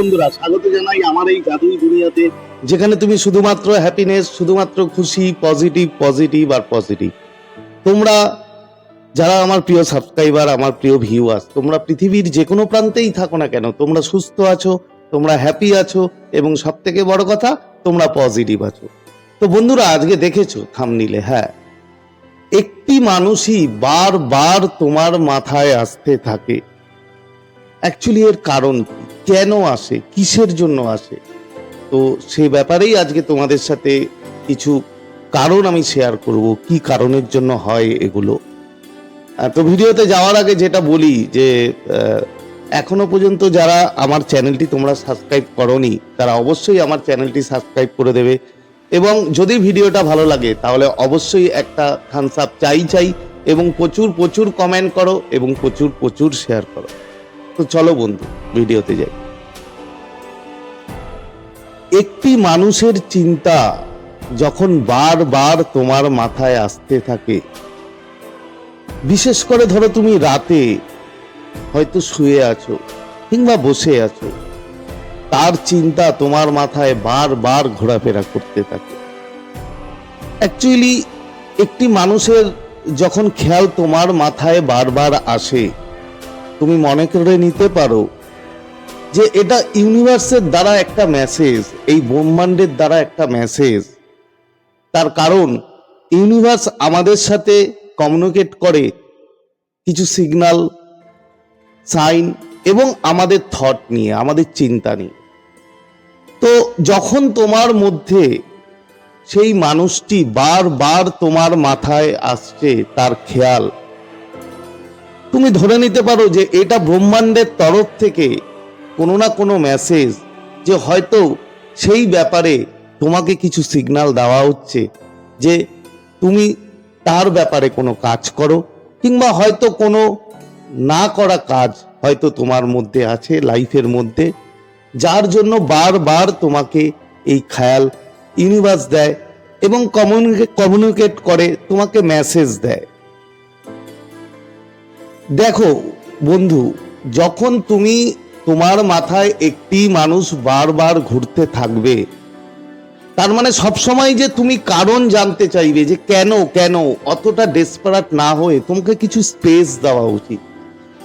বন্ধুরা, স্বাগত জানাই আমার এই জাদুই দুনিয়াতে, যেখানে তুমি শুধুমাত্র হ্যাপিনেস শুধুমাত্র খুশি পজিটিভ পজিটিভ আর পজিটিভ তোমরা যারা আমার প্রিয় সাবস্ক্রাইবার আমার প্রিয় ভিউয়ার্স তোমরা পৃথিবীর যে কোনো প্রান্তেই থাকো না কেন, তোমরা সুস্থ আছো, তোমরা হ্যাপি আছো, এবং সব থেকে বড় কথা, তোমরা পজিটিভ আছো। তো বন্ধুরা, আজকে দেখেছ থামনিলে হ্যাঁ একটি মানুষই বারবার তোমার মাথায় আসতে থাকে। অ্যাকচুয়ালি এর কারণ কি? কেন আসে? কিসের জন্য আসে? তো সে ব্যাপারেই আজকে তোমাদের সাথে কিছু কারণ আমি শেয়ার করব। কি কারণের জন্য হয় এগুলো? তো ভিডিওতে যাওয়ার আগে যেটা বলি যে এখনও পর্যন্ত যারা আমার চ্যানেলটি তোমরা সাবস্ক্রাইব করনি, তারা অবশ্যই আমার চ্যানেলটি সাবস্ক্রাইব করে দেবে। এবং যদি ভিডিওটা ভালো লাগে, তাহলে অবশ্যই একটা থামস আপ চাই চাই এবং প্রচুর প্রচুর কমেন্ট করো এবং প্রচুর প্রচুর শেয়ার করো। তো চলো বন্ধু। ভিডিওতে যাই। একটি মানুষের চিন্তা যখন বারবার তোমার মাথায় আসতে থাকে, বিশেষ করে ধরো তুমি রাতে হয়তো শুয়ে আছো কিংবা বসে আছো, তার চিন্তা তোমার মাথায় বারবার ঘোরাফেরা করতে থাকে। অ্যাকচুয়ালি একটি মানুষের যখন খেয়াল তোমার মাথায় বারবার আসে, তুমি মনে করে নিতে পারো যে এটা ইউনিভার্সের দ্বারা একটা মেসেজ এই ব্রহ্মাণ্ডের দ্বারা একটা মেসেজ তার কারণ ইউনিভার্স আমাদের সাথে কমিউনিকেট করে কিছু সিগন্যাল সাইন এবং আমাদের থট নিয়ে, আমাদের চিন্তা নিয়ে। তো যখন তোমার মধ্যে সেই মানুষটি বারবার তোমার মাথায় আসছে, তার খেয়াল, তুমি ধরে নিতে পারো যে এটা ব্রহ্মাণ্ডের তরফ থেকে কোনো না কোনো মেসেজ যে হয়তো সেই ব্যাপারে তোমাকে কিছু সিগন্যাল দেওয়া হচ্ছে যে তুমি তার ব্যাপারে কোনো কাজ করো কিংবা হয়তো কোনো না করা কাজ হয়তো তোমার মধ্যে আছে লাইফের মধ্যে, যার জন্য বারবার তোমাকে এই খেয়াল ইউনিভার্স দেয় এবং কমিউনিকেট করে, তোমাকে মেসেজ দেয়। দেখো বন্ধু, যখন তুমি তোমার মাথায় একটি মানুষ বারবার ঘুরতে থাকবে। তার মানে সবসময় যে তুমি কারণ জানতে চাইবে যে কেন কেন, অতটা ডেসপারাট না হয়ে তোমাকে কিছু স্পেস দেওয়া উচিত।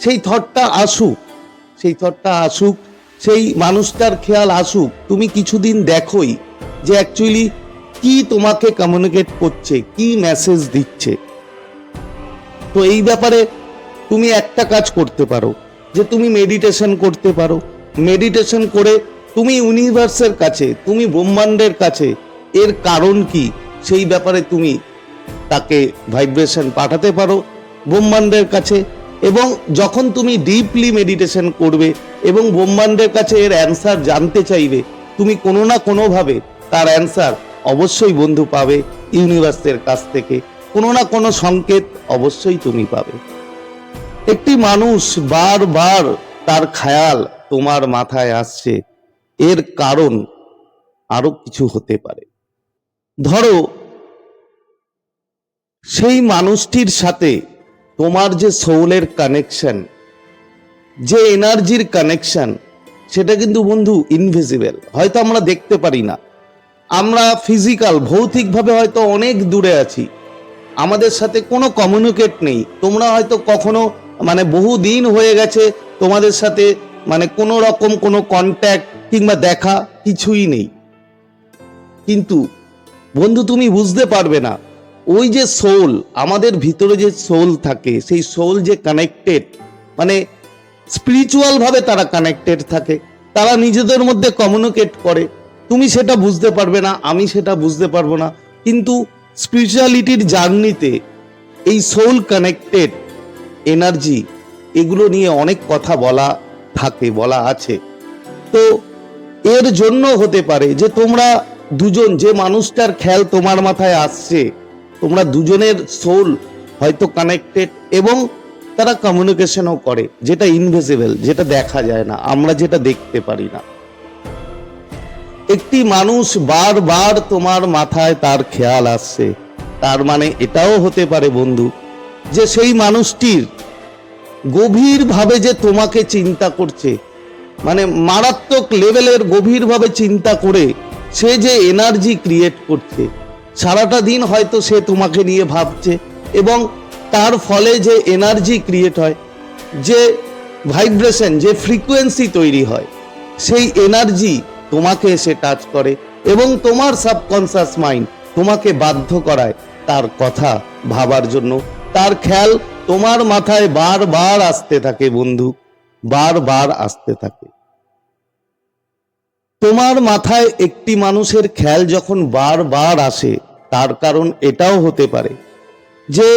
সেই থটটা আসুক, সেই থটটা আসুক, সেই মানুষটার খেয়াল আসুক, তুমি কিছুদিন দেখোই যে অ্যাকচুয়ালি কি তোমাকে কমিউনিকেট করছে, কি মেসেজ দিচ্ছে। তো এই ব্যাপারে তুমি একটা কাজ করতে পারো। যে তুমি মেডিটেশন করতে পারো। মেডিটেশন করে তুমি ইউনিভার্সের কাছে, তুমি ব্রহ্মাণ্ডের কাছে, এর কারণ কি? সেই ব্যাপারে তুমি তাকে ভাইব্রেশন পাঠাতে পারো ব্রহ্মাণ্ডের কাছে এবং যখন তুমি ডিপলি মেডিটেশন করবে এবং ব্রহ্মাণ্ডের কাছে এর অ্যান্সার জানতে চাইবে, তুমি কোনো না কোনোভাবে তার অ্যান্সার অবশ্যই বন্ধু পাবে ইউনিভার্সের কাছ থেকে। কোনো না কোনো সংকেত অবশ্যই তুমি পাবে। একটি মানুষ বারবার তার খেয়াল তোমার মাথায় আসছে। এর কারণ আরও কিছু হতে পারে। ধরো, সেই মানুষটির সাথে তোমার যে সোলের কানেকশন যে এনার্জির কানেকশন সেটা কিন্তু বন্ধু ইনভিজিবল হয়তো আমরা দেখতে পারি না। আমরা ফিজিক্যাল ভৌতিকভাবে হয়তো অনেক দূরে আছি। আমাদের সাথে কোনো কমিউনিকেট নেই। তোমরা হয়তো কখনো মানে বহু দিন হয়ে গেছে তোমাদের সাথে মানে কোনো রকম কোনো কন্ট্যাক্ট কিংবা দেখা কিছুই নেই। কিন্তু বন্ধু তুমি বুঝতে পারবে না, ওই যে সোল আমাদের ভিতরে যে সোল থাকে, সেই সোল যে কানেক্টেড মানে স্পিরিচুয়াল ভাবে তারা কানেক্টেড থাকে, তারা নিজেদের মধ্যে কমিউনিকেট করে। তুমি সেটা বুঝতে পারবে না, আমি সেটা বুঝতে পারব না। কিন্তু স্পিরিচুয়ালিটির জার্নিতে এই সোল কানেক্টেড এনার্জি এগুলো নিয়ে অনেক কথা বলা থাকে, বলা আছে। তো এর জন্য হতে পারে যে তোমরা দুজন, যে মানুষটার খেয়াল তোমার মাথায় আসছে, তোমরা দুজনের সোল হয়তো কানেক্টেড এবং তারা কমিউনিকেশনও করে, যেটা ইনভিজিবল যেটা দেখা যায় না, আমরা যেটা দেখতে পারি না। একটি মানুষ বারবার তোমার মাথায় তার খেয়াল আসছে, তার মানে এটাও হতে পারে বন্ধু, যে সেই মানুষটির গভীরভাবে যে তোমাকে চিন্তা করছে মানে মারাত্মক লেভেলের গভীরভাবে চিন্তা করে সে যে এনার্জি ক্রিয়েট করছে, সারাটা দিন হয়তো সে তোমাকে নিয়ে ভাবছে এবং তার ফলে যে এনার্জি ক্রিয়েট হয়, যে ভাইব্রেশন যে ফ্রিকোয়েন্সি তৈরি হয়, সেই এনার্জি তোমাকে এসে টাচ করে এবং তোমার সাবকনসিয়াস মাইন্ড তোমাকে বাধ্য করায় তার কথা ভাবার জন্য। তার খেয়াল তোমার মাথায় বারবার আসতে থাকে বন্ধু, বারবার আসতে থাকে। তোমার মাথায় একটি মানুষের খেয়াল যখন বারবার আসে, তার কারণ এটাও হতে পারে যে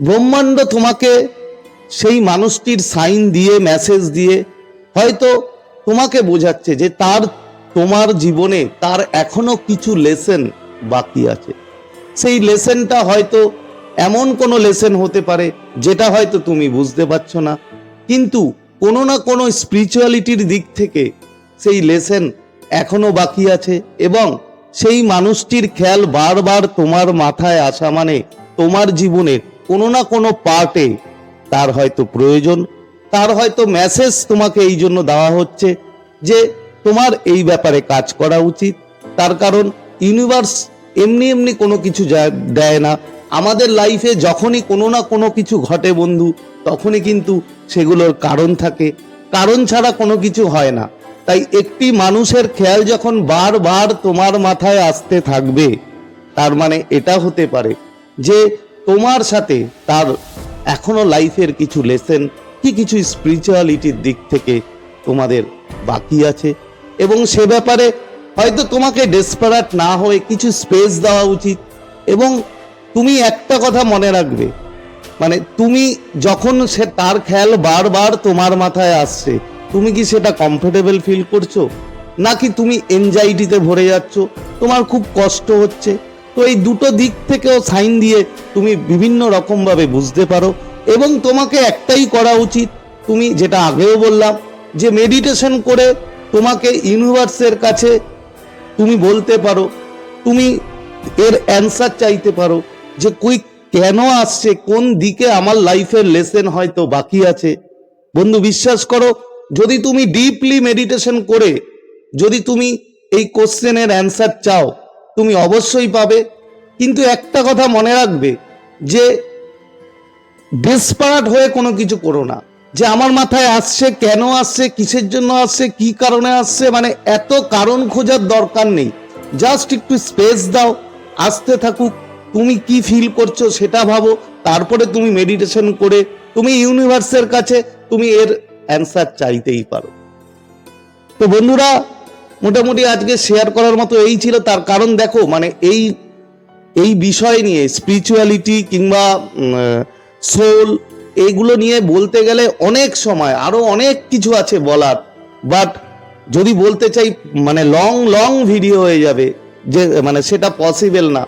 ব্রহ্মাণ্ড তোমাকে সেই মানুষটির সাইন দিয়ে, মেসেজ দিয়ে হয়তো তোমাকে বোঝাচ্ছে যে তার, তোমার জীবনে তার এখনও কিছু লেসেন বাকি আছে। সেই লেসেনটা হয়তো এমন কোনো লেসেন হতে পারে যেটা হয়তো তুমি বুঝতে পারছ না। কিন্তু কোনো না কোনো স্পিরিচুয়ালিটির দিক থেকে সেই লেসেন এখনও বাকি আছে এবং সেই মানুষটির খেয়াল বারবার তোমার মাথায় আসা মানে তোমার জীবনের কোনো না কোনো পার্টে তার হয়তো প্রয়োজন, তার হয়তো মেসেজ তোমাকে এই জন্য দেওয়া হচ্ছে যে তোমার এই ব্যাপারে কাজ করা উচিত। তার কারণ ইউনিভার্স এমনি এমনি কোনো কিছু দেয় না। আমাদের লাইফে যখনই কোনো না কোনো কিছু ঘটে বন্ধু, তখনই কিন্তু সেগুলোর কারণ থাকে। কারণ ছাড়া কোনো কিছু হয় না। তাই একটি মানুষের খেয়াল যখন বারবার তোমার মাথায় আসতে থাকবে, তার মানে এটা হতে পারে যে তোমার সাথে তার এখনও লাইফের কিছু লেসেন কি কিছু স্পিরিচুয়ালিটির দিক থেকে তোমাদের বাকি আছে। এবং সে ব্যাপারে হয়তো তোমাকে ডেসপারেট না হয়ে কিছু স্পেস দেওয়া উচিত। এবং তুমি একটা কথা মনে রাখবে। মানে তুমি যখন সে তার খেয়াল বারবার তোমার মাথায় আসছে, তুমি কি সেটা কমফোর্টেবল ফিল করছ? নাকি তুমি এনজাইটিতে ভরে যাচ্ছ? তোমার খুব কষ্ট হচ্ছে। তো এই দুটো দিক থেকেও সাইন দিয়ে তুমি বিভিন্ন রকমভাবে বুঝতে পারো এবং তোমাকে একটাই করা উচিত, তুমি যেটা আগেও বললাম, যে মেডিটেশন করে তোমাকে ইউনিভার্সের কাছে তুমি বলতে পারো, তুমি এর অ্যান্সার চাইতে পারো। যে কুইক কেন আসছে? কোন দিকে আমার লাইফের লেসেন হয়তো বাকি আছে? বন্ধু, বিশ্বাস করো, যদি তুমি ডিপলি মেডিটেশন করে, যদি তুমি এই কোশ্চেনের অ্যান্সার চাও, তুমি অবশ্যই পাবে। কিন্তু একটা কথা মনে রাখবে, যে ডেসপারাট হয়ে কোনো কিছু করো না। যে আমার মাথায় আসছে, কেন আসছে, কিসের জন্য আসছে, কি কারণে আসছে মানে এত কারণ খোঁজার দরকার নেই। জাস্ট একটু স্পেস দাও, আসতে থাকুক তুমি কি ফিল করছ সেটা ভাবো, তারপরে তুমি মেডিটেশন করে, তুমি ইউনিভার্সের কাছে, তুমি এর অ্যান্সার চাইতেই পারো। তো বন্ধুরা, মোটামুটি আজকে শেয়ার করার মতো এই ছিল, তার কারণ দেখো মানে এই এই বিষয় নিয়ে স্পিরিচুয়ালিটি কিংবা সোল এগুলো নিয়ে বলতে গেলে অনেক সময়, আরও অনেক কিছু আছে বলার বাট যদি বলতে চাই মানে লং লং ভিডিও হয়ে যাবে, যে মানে সেটা পসিবল না।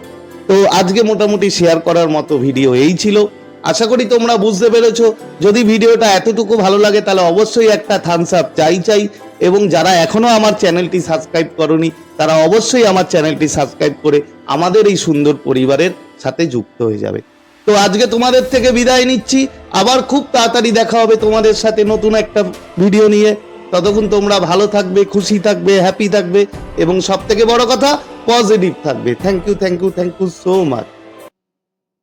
তো আজকে মোটামুটি শেয়ার করার মতো ভিডিও এই ছিল। আশা করি তোমরা বুঝতে পেরেছ। যদি ভিডিওটা এতটুকু ভালো লাগে, তাহলে অবশ্যই একটা থামস আপ চাই চাই। এবং যারা এখনও আমার চ্যানেলটি সাবস্ক্রাইব করনি, তারা অবশ্যই আমার চ্যানেলটি সাবস্ক্রাইব করে আমাদের এই সুন্দর পরিবারের সাথে যুক্ত হয়ে যাবে। তো আজকে তোমাদের থেকে বিদায় নিচ্ছি। আবার খুব তাড়াতাড়ি দেখা হবে তোমাদের সাথে নতুন একটা ভিডিও নিয়ে। ততক্ষণ তোমরা ভালো থাকবে, খুশি থাকবে হ্যাপি থাকবে। এবং সব থেকে বড় কথা পজিটিভ থাকবে thank you thank you thank you so much